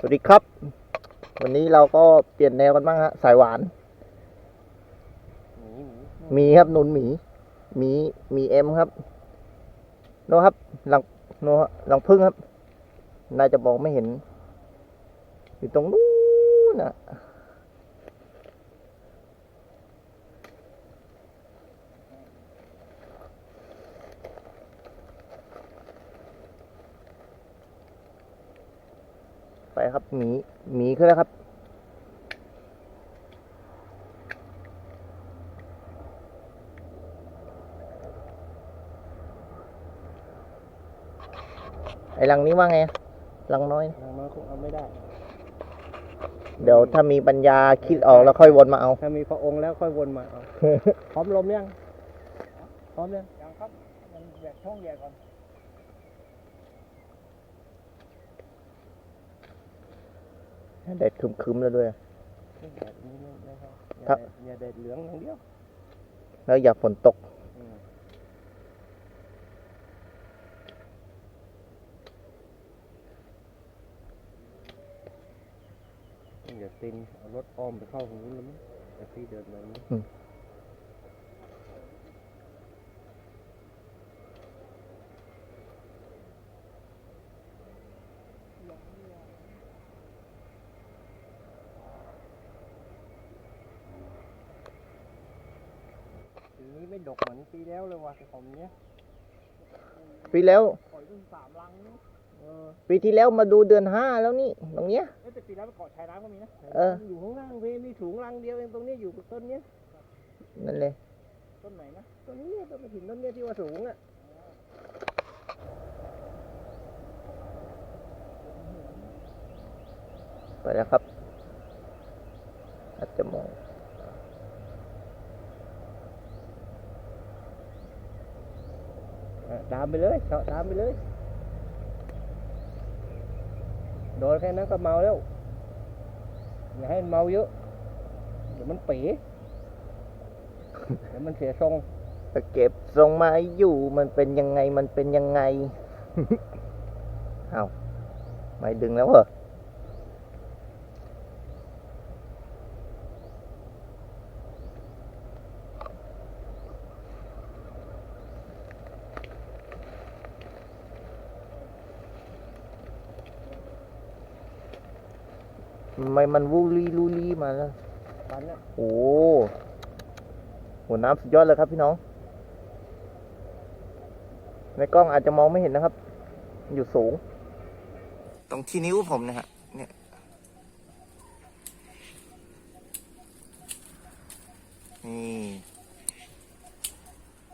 สวัสดีครับ วันนี้เราก็เปลี่ยนแนวกันบ้างฮะ สายหวานหมีหมีมีครับหนุนหมีมีมีเอ็มครับ โนครับหลังโนฮะหลังพึ่งครับ น่าจะมองไม่เห็น อยู่ตรงนู้นนะ ครับหมีหมีขึ้นแล้วครับไอ้ลังนี้ว่าไงลังน้อยนางน้อยคงเอาไม่ได้ เดี๋ยวถ้ามีปัญญาคิดออกแล้วค่อยวนมาเอา ถ้ามีพระองค์แล้วค่อยวนมาเอา พร้อมลมยัง พร้อมยัง ยังครับยังแยกช่องแยกก่อน แดดคึมๆแล้วด้วยแดดนี้ไม่ไม่ครับครับอย่าแดดเหลืองอย่างเดียวแล้วอย่าฝนตก อืมอย่าตินเอารถอ้อมไปเข้าตรงนู้นแล้วมั้งแต่ที่เดินมานี้อืม นี้ไม่ดกเหมือนปีแล้วเลยว่ะของเนี้ยปีแล้วปล่อยเพิ่งสามลังนี่เออปีที่แล้วมาดูเดือนห้าแล้วนี่ตรงเนี้ยเอ้ยแต่ปีแล้วไปเกาะชายน้ำก็มีนะเอออยู่ข้างล่างเวยมีถุงลังเดียวเองตรงนี้อยู่ต้นเนี้ยนั่นเลยต้นไหนนะต้นนี้ต้นกระถิ่นต้นเนี้ยที่ว่าสูงอะไปแล้วครับอาจจะมอง อะ ตามไปเลยเฉาะตามไปเลย โดนแค่นั้นก็เมาแล้ว อย่าให้มันเมาเยอะ เดี๋ยวมันปีเดี๋ยวมันเสียทรงจะเก็บทรงมาอยู่มันเป็นยังไงมันเป็นยังไง เอาไม่ดึงแล้วเหรอ ไมมันวูลีลูลีมาแล้วมันน่ะโอ้โหน้ำสุดยอดเลยครับพี่น้อง ในกล้องอาจจะมองไม่เห็นนะครับ อยู่สูง ตรงที่นิ้วผมนะฮะเนี่ยนี่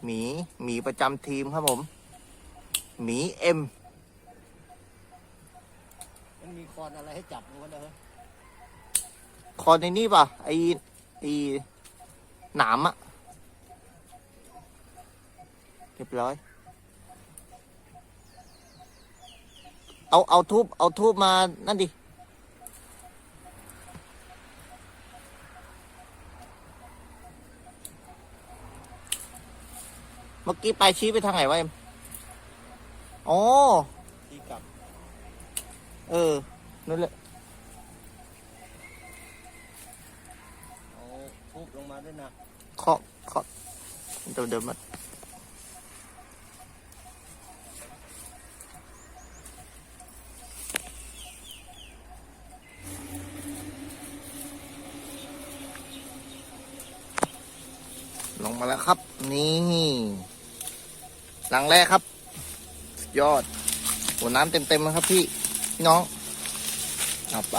หมีหมีประจำทีมครับผมหมีเอ็มมันมีคอนอะไรให้จับมันก็ได้ คอนในนี่ป่ะ ไอไอหนามอะเรียบร้อย เอา เอาทูบเอาทูบมา นั่นดิ เมื่อกี้ไปชี้ไปทางไหนวะเอ็มอ๋อที่กลับเออ นั่นแหละ เอาทุบลง มาด้วยนะเคาะเคาะเดี๋ยวเดี๋ยวมันลงมาแล้วครับ นี่หลังแรกครับ ยอดหัวน้ำเต็มๆนะครับพี่พี่น้องเอาไป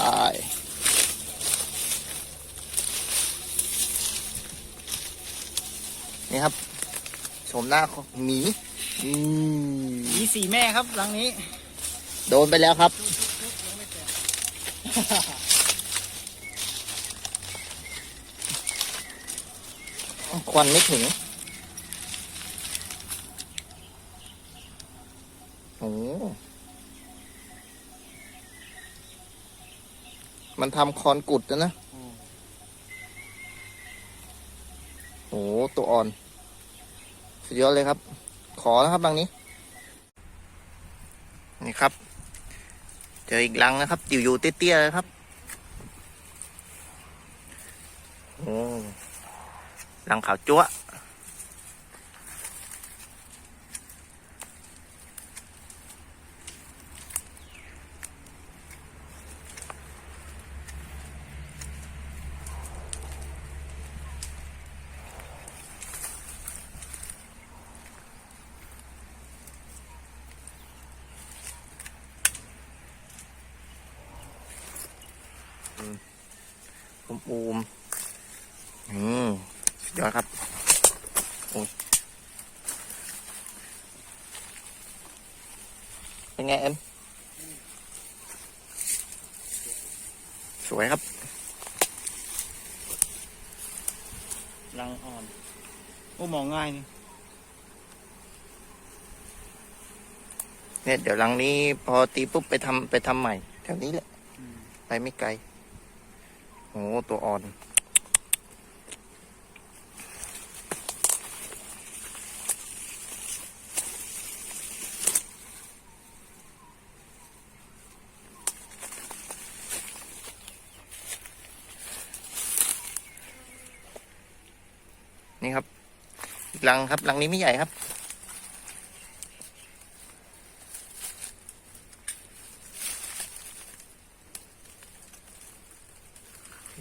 นี่ครับชมหน้าของหมีอืมมีสี่แม่ครับหลังนี้ โดนไปแล้วครับ ควันไม่ถึงโอ้มันทำคอนกุดนะนะ อืม โอ้ตัวอ่อน สุดยอดเลยครับ ขอนะครับบางนี้ นี่ครับ เจออีกลังนะครับอยู่อยู่ๆเตี้ยๆเลยครับโอ้ลังขาวจั๊วะผมอูมอืมสุดยอดครับโอ้ยเป็นไงเอ็มสวยครับลังอ่อน โอ้มองง่ายนี่เนี่ยเดี๋ยวหลังนี้พอตีปุ๊บไปทำไปทำใหม่แถวนี้แหละ ไปไม่ไกล โอ้ตัวอ่อน นี่ครับอีกหลังครับหลังนี้ไม่ใหญ่ครับ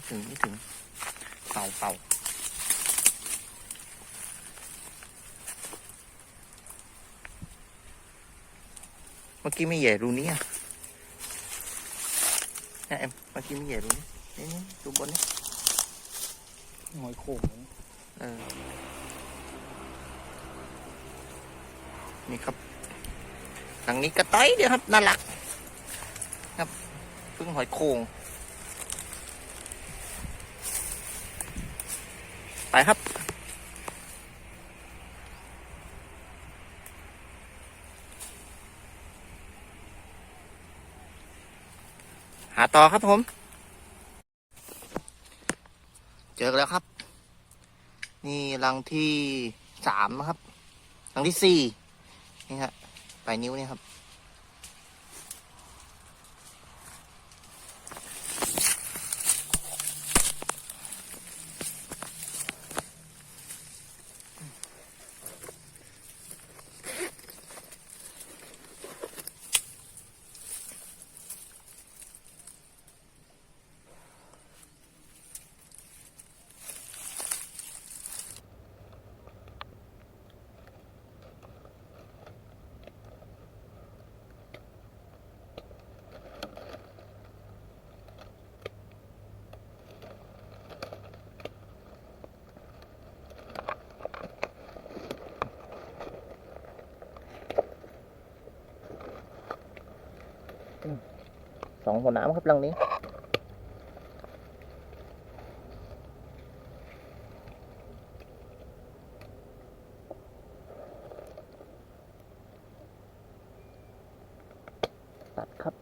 ถึงไม่ถึงเป่าเป่าเมื่อกี้ไม่แย่รูนี้อะเนี่ยเอ็มเมื่อกี้ไม่แย่รูนี้นี่นี่ดูบนนี่หอยโข่งเออนี่ครับหลังนี้กระต้อยเดียวครับน่ารัก ครับพึ่งหอยโข่ง ไปครับ หาต่อครับผม เจอแล้วครับ นี่รังที่สามนะครับรังที่สี่นี่ฮะปลายนิ้วนี่ครับ สองหัวน้ำครับรังนี้ ตัดครับ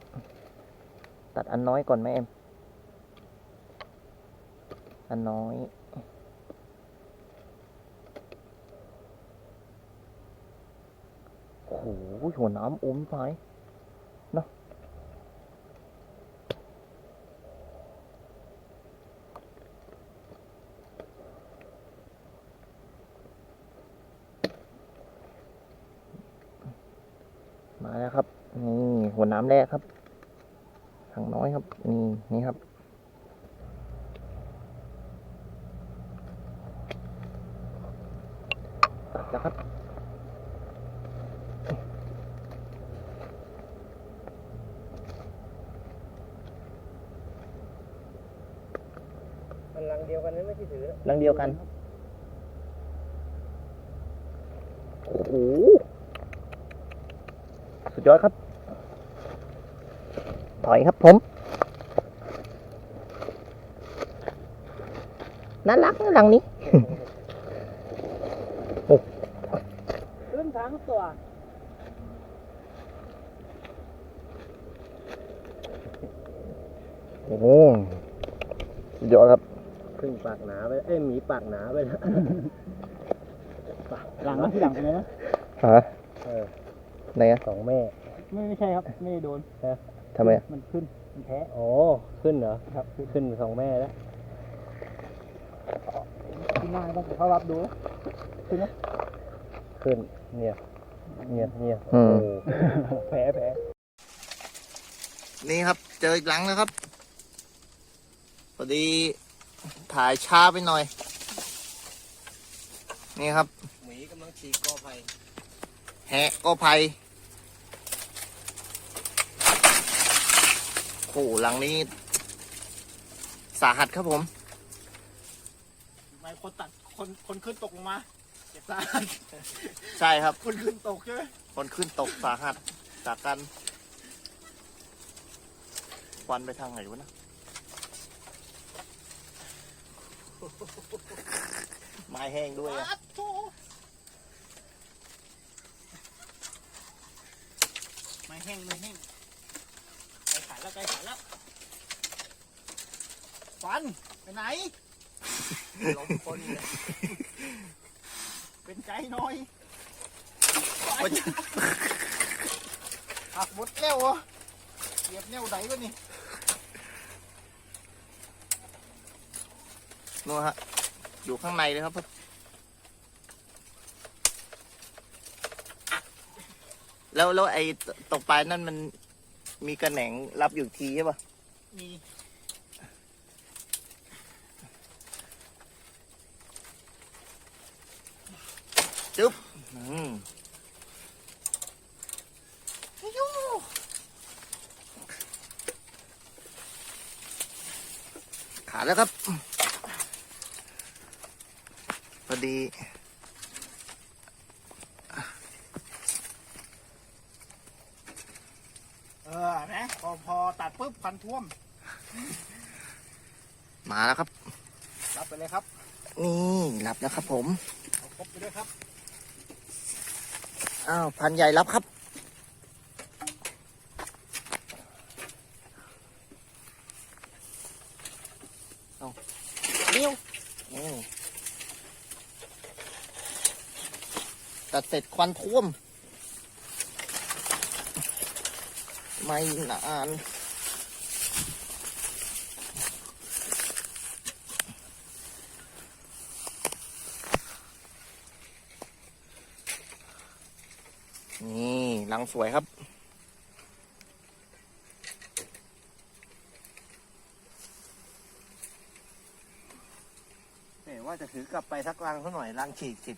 ตัดอันน้อยก่อนไหมเอ็ม อันน้อยโอ้โหหัวน้ำอมไปมาแล้วครับ นี่หัว น้ำแรกครับถังน้อยครับ นี่นี่ครับ ตัดแล้วครับมันลังเดียวกันนี่ไม่ที่ถือลังเดียวกัน โอ้โหสุดยอดครับ ถอยครับผม น่ารักนะหลังนี้ขึ้นทั้งตัวโอ้โหสุดยอดครับพึ่งปากหนาไปเอ้ยหมีปากหนาไปแล้วหลังนะที่หลังเป็นไงนะฮะเออไหนอะสองแม่ ไม่ไม่ใช่ครับ ไม่ได้โดน ทำไมอะมันขึ้นมันแพ้อ๋อขึ้นเหรอครับขึ้นสองแม่แล้วขึ้นหน้าต้องเขารับดูขึ้นเนี่ยเนี่ยเนี่ยอืมโอ้แผลแผลนี่ครับ เจออีกหลังแล้วครับพอดีถ่ายช้าไปหน่อย นี่ครับหมีกำลังฉีกกอไผ่แหะก็ภัย โอ้โหหลังนี้ สาหัสครับผมไม่คนตัดคนคนขึ้นตกลงมาเจ็บตาใช่ครับ คนขึ้นตกใช่ไหมคนขึ้นตกสาหัสจากกันควันไปทางไหนวะนะไม้แห้งด้วยอะโถ่ไม่แห้งไม่แห้งไกลขาด แล้วไกลขาดแล้วฟันไปไหนล้มคนเลยเป็นใจหน่อยโอ๊ยหักหมดแล้วเหรอเกียบแนวไหนวะนี่นู่นฮะ อยู่ข้างในเลยครับแล้วแล้วไอ้ตตกปลายนั่นมัน มีกระแหน่งรับอยู่ทีใช่ปะมีอืมขาดแล้วครับ พอดี เออนะ พอพอตัดปุ๊บพันท่วม มาแล้วครับ รับไปเลยครับ นี่รับแล้วครับ ผมเอาครบไปด้วยครับ อ้าวพันใหญ่รับครับเอาเลี้ยวอืมตัดเสร็จควันท่วม ไม่นานนี่ลังสวยครับแหมว่าจะถือกลับไปสักลังซะหน่อยลังฉีกสิบ